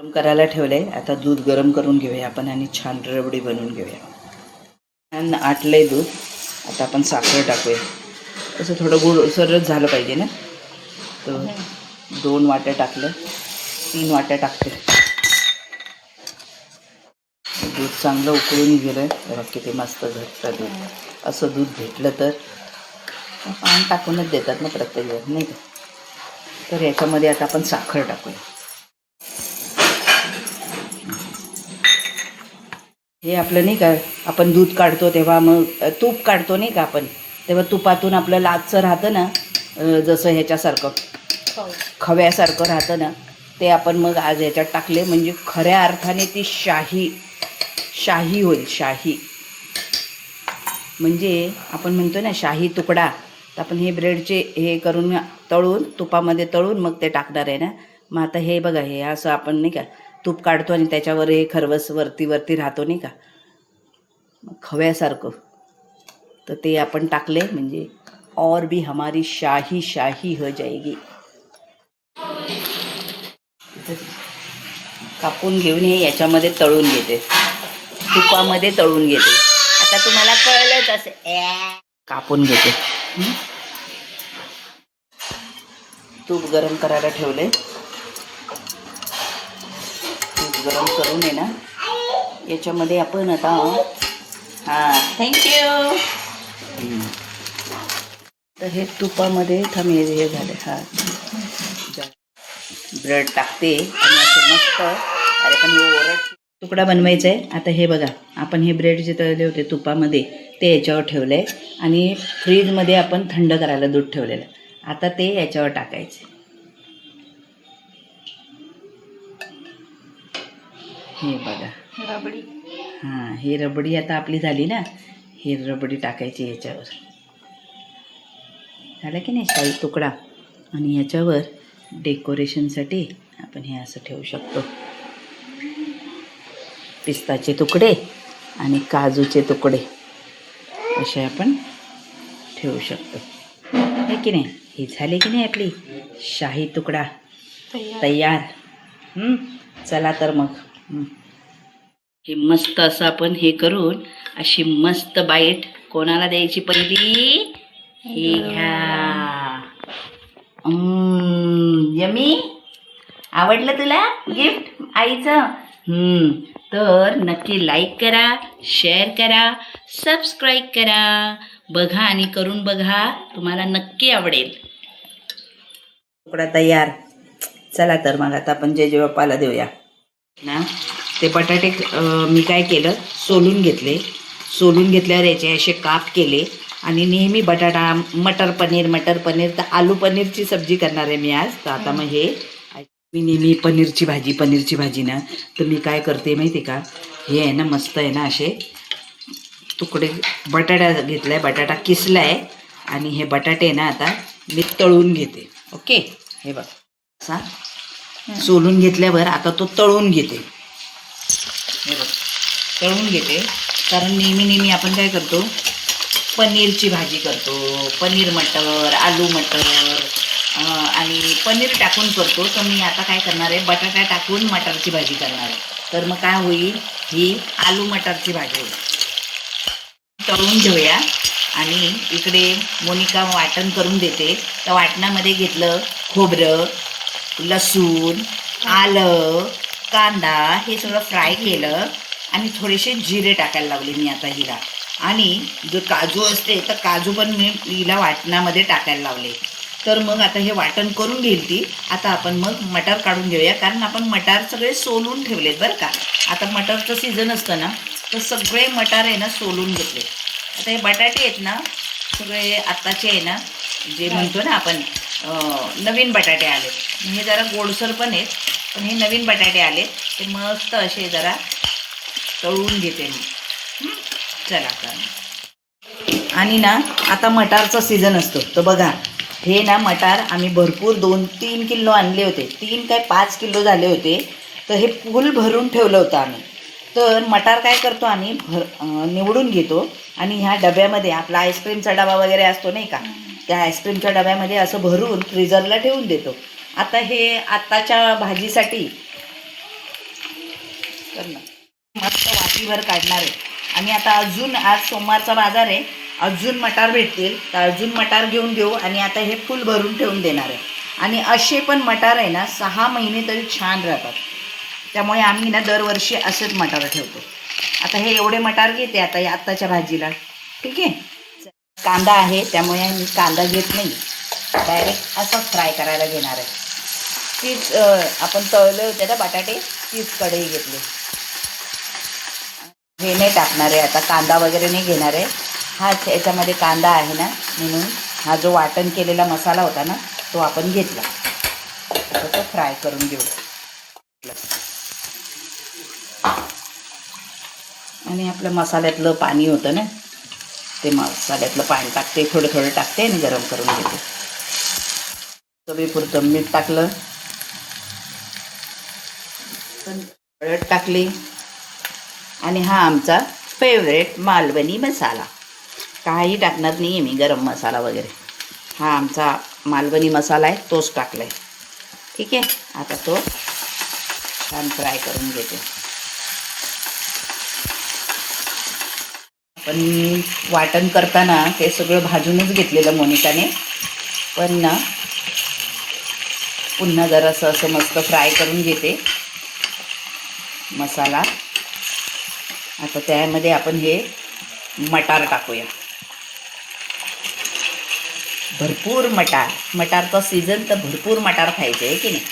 गरम करायला ठेवलंय. आता दूध गरम करून घेऊया आपण आणि छान रबडी बनवून घेऊया. छान आटलंय दूध. आता आपण साखर टाकूया. असं थोडं गुळसरच झालं पाहिजे ना? तर दोन वाट्या टाकलं तीन वाट्या टाकते. दूध चांगलं उकळून गेलं बघा किती मस्त घट्ट दूध. असं दूध भेटलं तर पान टाकूनच देतात ना प्रत्येक वेळ नाही का? तर याच्यामध्ये आता आपण साखर टाकूया. हे आपलं नाही का आपण दूध काढतो तेव्हा मग तूप काढतो नाही का आपण? तेव्हा तुपातून आपलं लाचचं राहतं ना जसं ह्याच्यासारखं. खव्यासारखं राहतं ना ते आपण मग आज याच्यात टाकले म्हणजे खऱ्या अर्थाने ती शाही शाही होईल शाही. म्हणजे आपण म्हणतो ना शाही तुकडा. तर आपण हे ब्रेडचे हे करून तळून तुपामध्ये तळून मग ते टाकणार आहे ना. मग आता हे बघा हे असं आपण नाही का तूप काढतो आणि त्याच्यावर हे खरवस वरती वरती राहतो नाही का? खव्यासारखं. तर ते आपण टाकले म्हणजे और भी हमारी शाही शाही हो जाएगी. कापून घेऊन हे याच्यामध्ये तळून घेते. तुपामध्ये तळून घेते. आता तुम्हाला कळलंच असे कापून घेते. तूप गरम करायला ठेवले गरम करून आहे ना याच्यामध्ये आपण आता हां थँक्यू तर हे तुपामध्ये थांब हे झाले हां. ब्रेड टाकते आणि असं मस्त अरे पण हे ओरड तुकडा बनवायचा आहे आता हे बघा आपण हे ब्रेड जे तळले होते तुपामध्ये ते याच्यावर ठेवलं आहे आणि फ्रीजमध्ये आपण थंड करायला दूध ठेवलेलं. आता ते याच्यावर टाकायचे. हे बघा. रबडी. हां ही रबडी आता आपली झाली ना ही रबडी टाकायची याच्यावर. झालं की नाही शाही तुकडा? आणि याच्यावर डेकोरेशनसाठी आपण हे असं ठेवू शकतो. पिस्ताचे तुकडे आणि काजूचे तुकडे. असे आपण ठेवू शकतो. आहे की नाही? ही झाली की नाही आपली? शाही तुकडा. तयार? चला तर मग. हं. मस्त असं आपण हे करून अशी मस्त बाईट कोणाला द्यायची पहिली? हे घ्या. यमी आवडलं तुला गिफ्ट आईचं. तर नक्की लाईक करा शेअर करा सबस्क्राईब करा. बघा आणि करून बघा तुम्हाला नक्की आवडेल. तुकडा तयार. चला तर मग आता आपण जय जय बाप्पाला देऊया. ना? ते बटाटे मी काय केलं? सोलून घेतले. सोलून घेतल्यावर याचे असे काप केले आणि नेहमी बटाटा मटर पनीर मटर पनीर तर आलू पनीरची सब्जी करणार आहे मी आज. तर आता मग हे मी नेहमी पनीरची भाजी पनीरची भाजी ना तर मी काय करते माहिती आहे का? हे आहे ना मस्त आहे ना असे तुकडे बटाटा घेतला आहे बटाटा किसला आहे आणि हे बटाटे ना आता मी तळून घेते. ओके? हे बघ. असा सोलून घेतल्यावर आता तो तळून घेते. तळून घेते. कारण नेहमी नेहमी आपण काय करतो? पनीरची भाजी करतो. पनीर मटर आलू मटर आणि पनीर टाकून करतो. तर मी आता काय करणार आहे? बटाटा टाकून मटरची भाजी करणार आहे. तर मग काय होईल? ही आलू मटरची भाजी होईल. तळून घेऊया. आणि इकडे मोनिका वाटण करून देते. तर वाटणामध्ये घेतलं खोबरं लसूण आलं कांदा हे सगळं फ्राय केलं आणि थोडेसे जिरे टाकायला लावले मी आता हिला आणि जो काजू असते तर काजू पण मी हिला वाटणामध्ये टाकायला लावले. तर मग आता हे वाटण करून घेईल ती. आता आपण मग मटार काढून घेऊया कारण आपण मटार सगळे सोलून ठेवलेत बरं का. आता मटारचं सीझन असतं ना तर सगळे मटार आहे ना सोलून घेतले. आता हे बटाटे आहेत ना सगळे आत्ताचे आहे ना जे म्हणतो ना आपण नवीन बटाटे आलेत. हे जरा गोडसर पण आहेत पण हे नवीन बटाटे आले ते मस्त असे जरा तळून घेते मी. चला तर आणि ना आता मटारचा सीझन असतो. तर बघा हे ना मटार आम्ही भरपूर दोन तीन किलो आणले होते. तीन काय पाच किलो झाले होते. तर हे फुल भरून ठेवलं होतं आम्ही. तर मटार काय करतो आम्ही भर निवडून घेतो. आणि ह्या डब्यामध्ये आपला आईस्क्रीमचा डबा वगैरे असतो नाही का? त्या आईस्क्रीमच्या डब्यामध्ये असं भरून फ्रीजरला ठेवून देतो. आता हे आत्ताच्या भाजीसाठी कर ना. मस्त वाटीभर काढणार आहे. आणि आता अजून आज सोमवारचा बाजार आहे. अजून मटार भेटतील. तर अजून मटार घेऊन घेऊ आणि आता हे फुल भरून ठेवून देणार आहे. आणि असे पण मटार आहे ना सहा महिने तरी छान राहतात. त्यामुळे आम्ही ना दरवर्षी असेच मटार ठेवतो. आता हे एवढे मटार घेते आता या आत्ताच्या भाजीला. ठीक आहे? कांदा आहे त्यामुळे मी कांदा घेत नाही. डायरेक्ट असंच फ्राय करायला घेणार आहे. तीच आपण तळले होते ना बटाटे तीच कढई घेतली. हे नाही टाकणार आहे आता कांदा वगैरे नाही घेणार आहे. हा याच्यामध्ये कांदा आहे ना म्हणून हा जो वाटण केलेला मसाला होता ना तो आपण घेतला. तो फ्राय करून घेऊ. आणि आपलं मसाल्यातलं पाणी होतं ना ते मसाल्यातलं पाणी टाकते थोडं थोडं टाकते आणि गरम करून घेते. चवीपुरतं मीठ टाकलं. हळद टाकली. आणि हा आमचा फेवरेट मालवणी मसाला. काही टाकणार नाही आहे मी गरम मसाला वगैरे. हा आमचा मालवणी मसाला आहे तोच टाकला आहे ठीक आहे आता तो छान फ्राय करून घेते. पण वाटण करताना ते सगळं भाजूनच घेतलेलं मोनिकाने. पण ना पुन्हा जरासं असं मस्त फ्राय करून घेते. मसाला. आता त्यामध्ये आपण हे मटार टाकूया. भरपूर मटार. मटारचा सीझन तर भरपूर मटार खायचे आहे की नाही?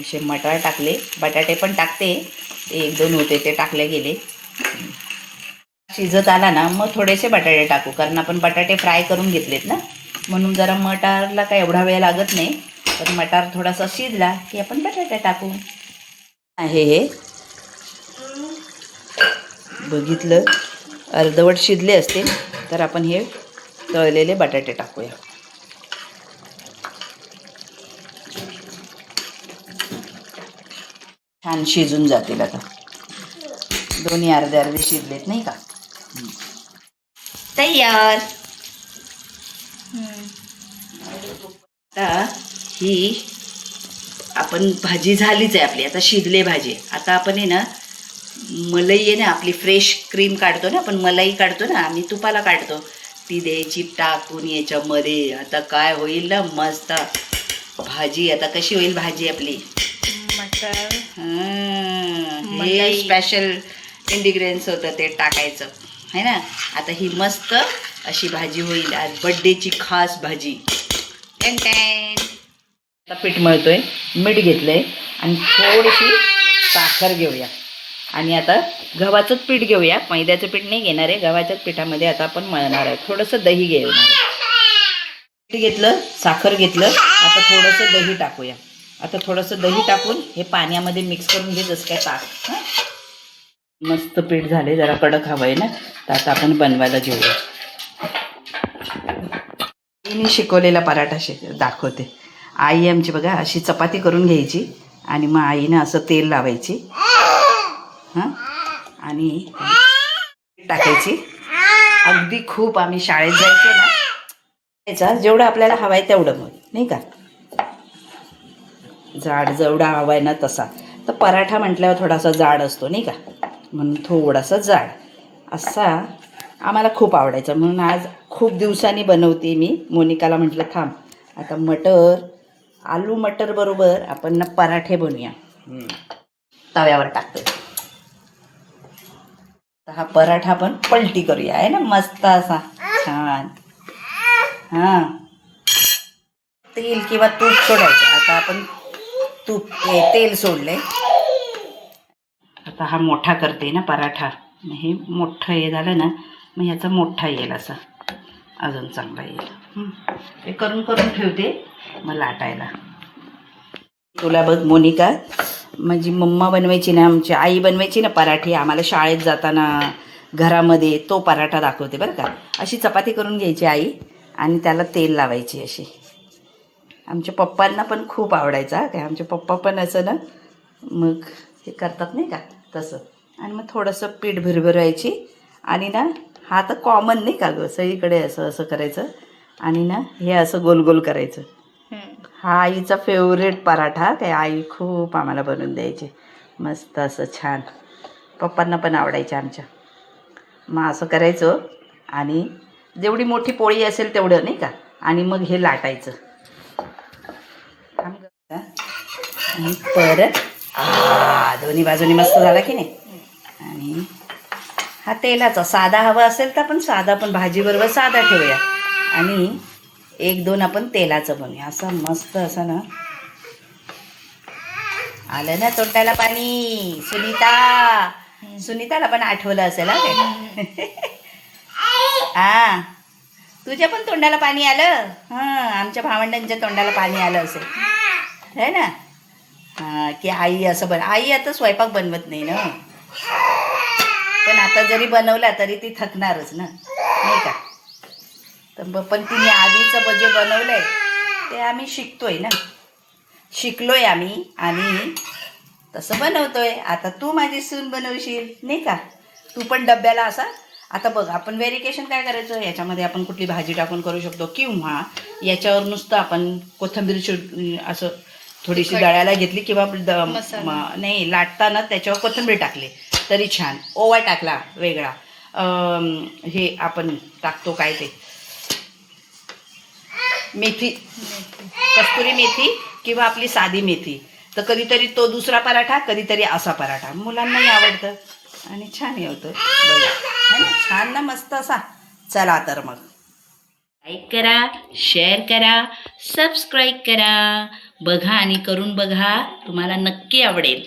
असे मटार टाकले. बटाटे पण टाकते. एक दोन होते ते टाकले गेले. शिजत आला ना मग थोडेसे बटाटे टाकू कारण आपण बटाटे फ्राय करून घेतलेत ना. म्हणून जरा मटारला काय एवढा वेळ लागत नाही पण मटार थोडासा शिजला की आपण बटाटे टाकू. आहे हे. बघितलं? अर्धवट शिजले असते तर आपण हे तळलेले बटाटे टाकूया. छान शिजून जातील आता दोन्ही अर्धे अर्धे शिजलेत नाही का. तयार. आता ही आपण भाजी झालीच आहे आपली. आता शिजले भाजी. आता आपण आहे ना मलाई आहे ना आपली फ्रेश क्रीम काढतो ना आपण मलाई काढतो ना आम्ही तुपाला काढतो. ती द्यायची टाकून याच्यामध्ये. आता काय होईल ना मस्त भाजी. आता कशी होईल भाजी आपली? मटर हं. स्पेशल इंडिग्रेन्स होतं ते टाकायचं. है ना? आता ही मस्त अशी भाजी होईल आज. बड्डेची खास भाजी. Ten ten. आता पीठ मळतोय. मीठ घेतलंय. आणि थोडीशी साखर घेऊया. आणि आता गव्हाचंच पीठ घेऊया. मैद्याचं पीठ नाही घेणार आहे. गव्हाच्याच पिठामध्ये आता आपण मळणार आहे. थोडंसं दही घेणार आहे. पीठ घेतलं साखर घेतलं. आता थोडंसं दही टाकूया. आता थोडंसं दही टाकून हे पाण्यामध्ये मिक्स करून घे जसं काय ताक. मस्त पीठ झाले जरा कडक हवं आहे ना? तर आता आपण बनवायला घेऊया. मी शिकवलेला पराठा शिक दाखवते. आई आमची बघा अशी चपाती करून घ्यायची आणि मग आईनं असं तेल लावायची. हां? आणि टाकायची. अगदी खूप आम्ही शाळेत जायचो ना जेवढं आपल्याला हवं आहे तेवढं मग नाही का? जाड जेवढा हवा आहे ना तसा. तर पराठा म्हटल्यावर थोडासा जाड असतो नाही का? म्हणून थोडासा जाड. असा आम्हाला खूप आवडायचा. म्हणून आज खूप दिवसांनी बनवते मी. मोनिकाला म्हटलं थांब आता मटर आलू मटर बरोबर आपण ना पराठे बनवूया तव्यावर टाकतो. हा पराठा आपण पलटी करूया. आहे ना? मस्त असा. छान. हां. तेल किंवा तूप सोडायचं. आता आपण तूप हे तेल सोडले आता हा मोठा करते ना पराठा. हे मोठं हे झालं ना मग ह्याचा मोठा येईल असा. अजून चांगला येईल. हे करून करून ठेवते मग लाटायला. तुला बघ मोनिका माझी मम्मा बनवायची ना आमची आई बनवायची ना पराठी आम्हाला शाळेत जाताना घरामध्ये तो पराठा दाखवते बरं का. अशी चपाती करून घ्यायची आई आणि त्याला तेल लावायची अशी. आमच्या पप्पांना पण खूप आवडायचा काय आमचे पप्पा पण असं ना मग हे करतात नाही का तसं. आणि मग थोडंसं पीठ भरभरायची आणि ना हा तर कॉमन नाही का गं सगळीकडे असं असं करायचं. आणि ना हे असं गोल गोल करायचं. हा हा आईचा फेवरेट पराठा काय आई खूप आम्हाला बनवून द्यायची. मस्त असं छान. पप्पांना पण आवडायचे आमच्या. मग असं करायचं आणि जेवढी मोठी पोळी असेल तेवढं नाही का? आणि मग हे लाटायचं थांब गं. आणि परत दोन्ही बाजूनी मस्त झाला की नाही? आणि हा तेलाचा साधा हवा असेल तर आपण साधा पण भाजीबरोबर साधा ठेवूया. आणि एक दोन आपण तेलाचं बनवूया. असं मस्त असं ना. आलं ना तोंडाला पाणी. सुनीता सुनीताला पण आठवलं असेल ते. हा. तुझ्या पण तोंडाला पाणी आलं? हां आमच्या भावंडांच्या तोंडाला पाणी आलं असेल. है ना? हां की आई असं बन आई आता स्वयंपाक बनवत नाही ना. पण आता जरी बनवला तरी ती थकणारच ना. नाही का? तर पण तिने आधीचं ब- जे बनवलंय ते आम्ही शिकतोय ना. शिकलोय आम्ही आणि तसं बनवतोय. आता तू माझी सून बनवशील नाही का? तू पण डब्याला असा. आता बघ आपण व्हेरिकेशन काय करायचं? याच्यामध्ये आपण कुठली भाजी टाकून करू शकतो किंवा याच्यावर नुसतं आपण कोथिंबीर असं थोडीशी दळायला घेतली किंवा नाही लाटताना त्याच्यावर कोथिंबीर टाकली. तरी छान. ओवा टाकला वेगळा. हे आपण टाकतो काय ते? मेथी. कस्तुरी मेथी किंवा आपली साधी मेथी. तर कधीतरी तो दुसरा पराठा कधीतरी असा पराठा. मुलांनाही आवडतं. आणि छान होतं. बघा. छान ना? मस्त असा. चला तर मग. लाईक करा शेअर करा सबस्क्राईब करा. बघा आणि करून बघा तुम्हाला नक्की आवडेल.